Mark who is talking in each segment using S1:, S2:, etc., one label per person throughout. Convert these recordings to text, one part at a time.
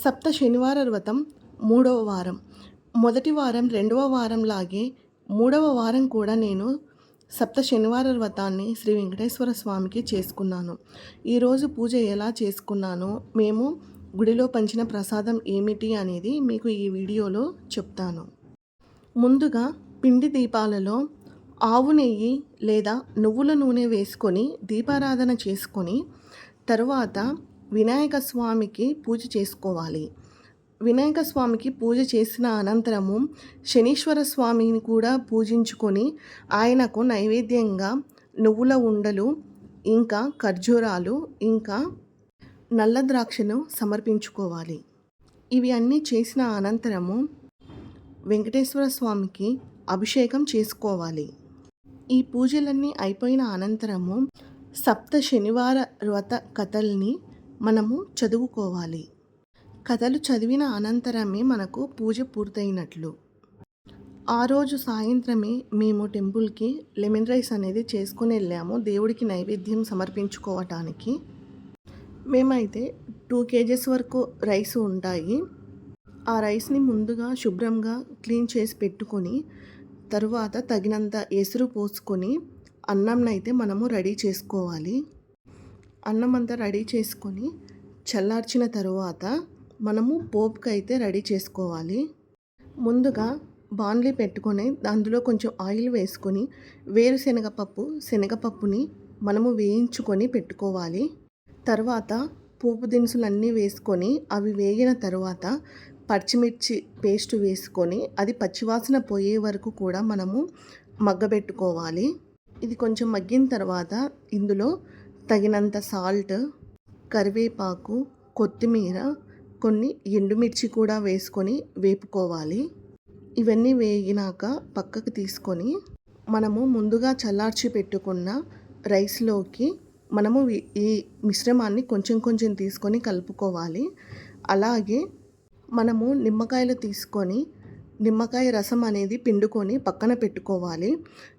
S1: సప్త శనివార వ్రతం మూడవ వారం. మొదటి వారం రెండవ వారం లాగే మూడవ వారం కూడా నేను సప్త శనివార వ్రతాన్ని శ్రీ వెంకటేశ్వర స్వామికి చేసుకున్నాను. ఈరోజు పూజ ఎలా చేసుకున్నానో మేము గుడిలో పంచిన ప్రసాదం ఏమిటి అనేది మీకు ఈ వీడియోలో చెప్తాను. ముందుగా పిండి దీపాలలో ఆవు నెయ్యి లేదా నువ్వుల నూనె వేసుకొని దీపారాధన చేసుకొని తరువాత వినాయక స్వామికి పూజ చేసుకోవాలి. వినాయక స్వామికి పూజ చేసిన అనంతరము శనీశ్వర స్వామిని కూడా పూజించుకొని ఆయనకు నైవేద్యంగా నువ్వుల ఉండలు ఇంకా ఖర్జూరాలు ఇంకా నల్ల ద్రాక్షను సమర్పించుకోవాలి. ఇవి అన్నీ చేసిన అనంతరము వెంకటేశ్వర స్వామికి అభిషేకం చేసుకోవాలి. ఈ పూజలన్నీ అయిపోయిన అనంతరము సప్త శనివార వ్రత కథల్ని మనము చదువుకోవాలి. కథలు చదివిన అనంతరమే మనకు పూజ పూర్తయినట్లు. ఆ రోజు సాయంత్రమే మేము టెంపుల్కి లెమన్ రైస్ అనేది చేసుకుని వెళ్ళాము. దేవుడికి నైవేద్యం సమర్పించుకోవటానికి. మేమైతే టూ కేజెస్ వరకు రైస్ ఉంటాయి. ఆ రైస్ని ముందుగా శుభ్రంగా క్లీన్ చేసి పెట్టుకొని తరువాత తగినంత ఎసురు పోసుకొని అన్నంనైతే మనము రెడీ చేసుకోవాలి. అన్నం అంతా రెడీ చేసుకొని చల్లార్చిన తరువాత మనము పోపుకి అయితే రెడీ చేసుకోవాలి. ముందుగా బాన్లీ పెట్టుకొని అందులో కొంచెం ఆయిల్ వేసుకొని వేరుశనగపప్పు శనగపప్పుని మనము వేయించుకొని పెట్టుకోవాలి. తర్వాత పోపు దినుసులన్నీ వేసుకొని అవి వేగిన తర్వాత పచ్చిమిర్చి పేస్ట్ వేసుకొని అది పచ్చివాసన పోయే వరకు కూడా మనము మగ్గబెట్టుకోవాలి. ఇది కొంచెం మగ్గిన తర్వాత ఇందులో తగినంత సాల్ట్ కరివేపాకు కొత్తిమీర కొన్ని ఎండుమిర్చి కూడా వేసుకొని వేపుకోవాలి. ఇవన్నీ వేగినాక పక్కకు తీసుకొని మనము ముందుగా చల్లార్చి పెట్టుకున్న రైస్లోకి మనము ఈ మిశ్రమాన్ని కొంచెం కొంచెం తీసుకొని కలుపుకోవాలి. అలాగే మనము నిమ్మకాయలు తీసుకొని నిమ్మకాయ రసం అనేది పిండుకొని పక్కన పెట్టుకోవాలి.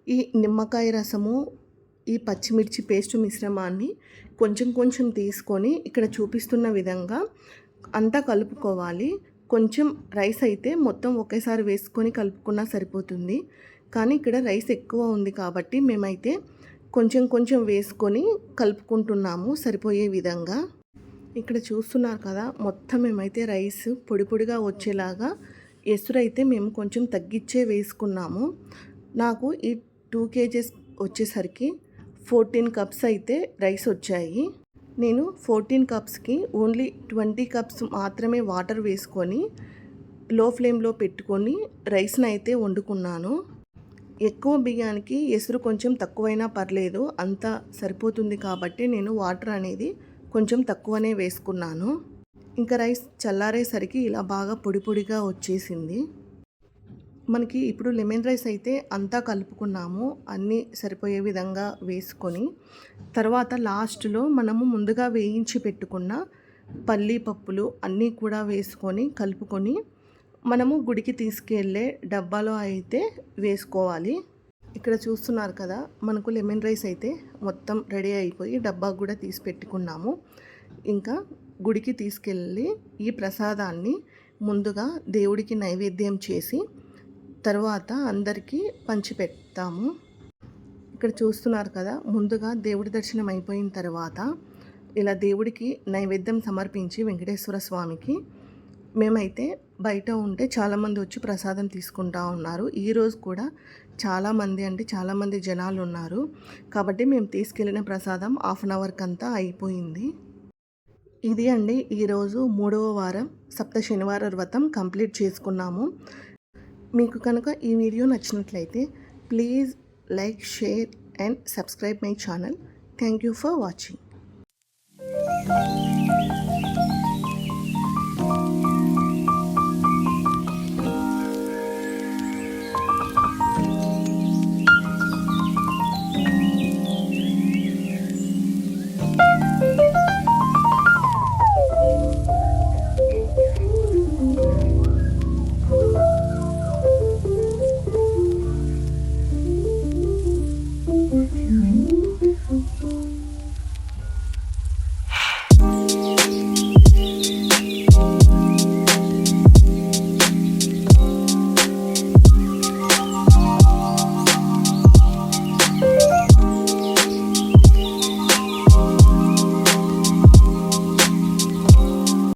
S1: ఈ నిమ్మకాయ రసము ఈ పచ్చిమిర్చి పేస్ట్ మిశ్రమాన్ని కొంచెం కొంచెం తీసుకొని ఇక్కడ చూపిస్తున్న విధంగా అంతా కలుపుకోవాలి. కొంచెం రైస్ అయితే మొత్తం ఒకేసారి వేసుకొని కలుపుకున్నా సరిపోతుంది. కానీ ఇక్కడ రైస్ ఎక్కువ ఉంది కాబట్టి మేమైతే కొంచెం కొంచెం వేసుకొని కలుపుకుంటున్నాము సరిపోయే విధంగా. ఇక్కడ చూస్తున్నారు కదా మొత్తం మేమైతే రైస్ పొడి పొడిగా వచ్చేలాగా ఎసురైతే మేము కొంచెం తగ్గించే వేసుకున్నాము. నాకు ఈ టూ కేజెస్ వచ్చేసరికి ఫోర్టీన్ కప్స్ అయితే రైస్ వచ్చాయి. నేను ఫోర్టీన్ కప్స్కి ఓన్లీ ట్వంటీ కప్స్ మాత్రమే వాటర్ వేసుకొని లో ఫ్లేమ్లో పెట్టుకొని రైస్ని అయితే వండుకున్నాను. ఎక్కువ బియ్యానికి ఎసురు కొంచెం తక్కువైనా పర్లేదు అంత సరిపోతుంది కాబట్టి నేను వాటర్ అనేది కొంచెం తక్కువనే వేసుకున్నాను. ఇంకా రైస్ చల్లారేసరికి ఇలా బాగా పొడి పొడిగా వచ్చేసింది. మనకి ఇప్పుడు లెమన్ రైస్ అయితే అంతా కలుపుకున్నాము. అన్నీ సరిపోయే విధంగా వేసుకొని తర్వాత లాస్ట్లో మనము ముందుగా వేయించి పెట్టుకున్న పల్లీ పప్పులు అన్నీ కూడా వేసుకొని కలుపుకొని మనము గుడికి తీసుకెళ్ళే డబ్బాలో అయితే వేసుకోవాలి. ఇక్కడ చూస్తున్నారు కదా మనకు లెమన్ రైస్ అయితే మొత్తం రెడీ అయిపోయి డబ్బా కూడా తీసి పెట్టుకున్నాము. ఇంకా గుడికి తీసుకెళ్ళి ఈ ప్రసాదాన్ని ముందుగా దేవుడికి నైవేద్యం చేసి తర్వాత అందరికీ పంచిపెడతాము. ఇక్కడ చూస్తున్నారు కదా ముందుగా దేవుడి దర్శనం అయిపోయిన తర్వాత ఇలా దేవుడికి నైవేద్యం సమర్పించి వెంకటేశ్వర స్వామికి మేమైతే బయట ఉంటే చాలామంది వచ్చి ప్రసాదం తీసుకుంటా ఉన్నారు. ఈరోజు కూడా చాలామంది అంటే చాలామంది జనాలు ఉన్నారు. కాబట్టి మేము తీసుకెళ్ళిన ప్రసాదం హాఫ్ అన్ అవర్కి అంతా అయిపోయింది. ఇది అండి ఈరోజు మూడవ వారం సప్త శనివార వ్రతం కంప్లీట్ చేసుకున్నాము. మీకు కనుక ఈ వీడియో నచ్చినట్లయితే please like share and subscribe my channel. Thank you for watching.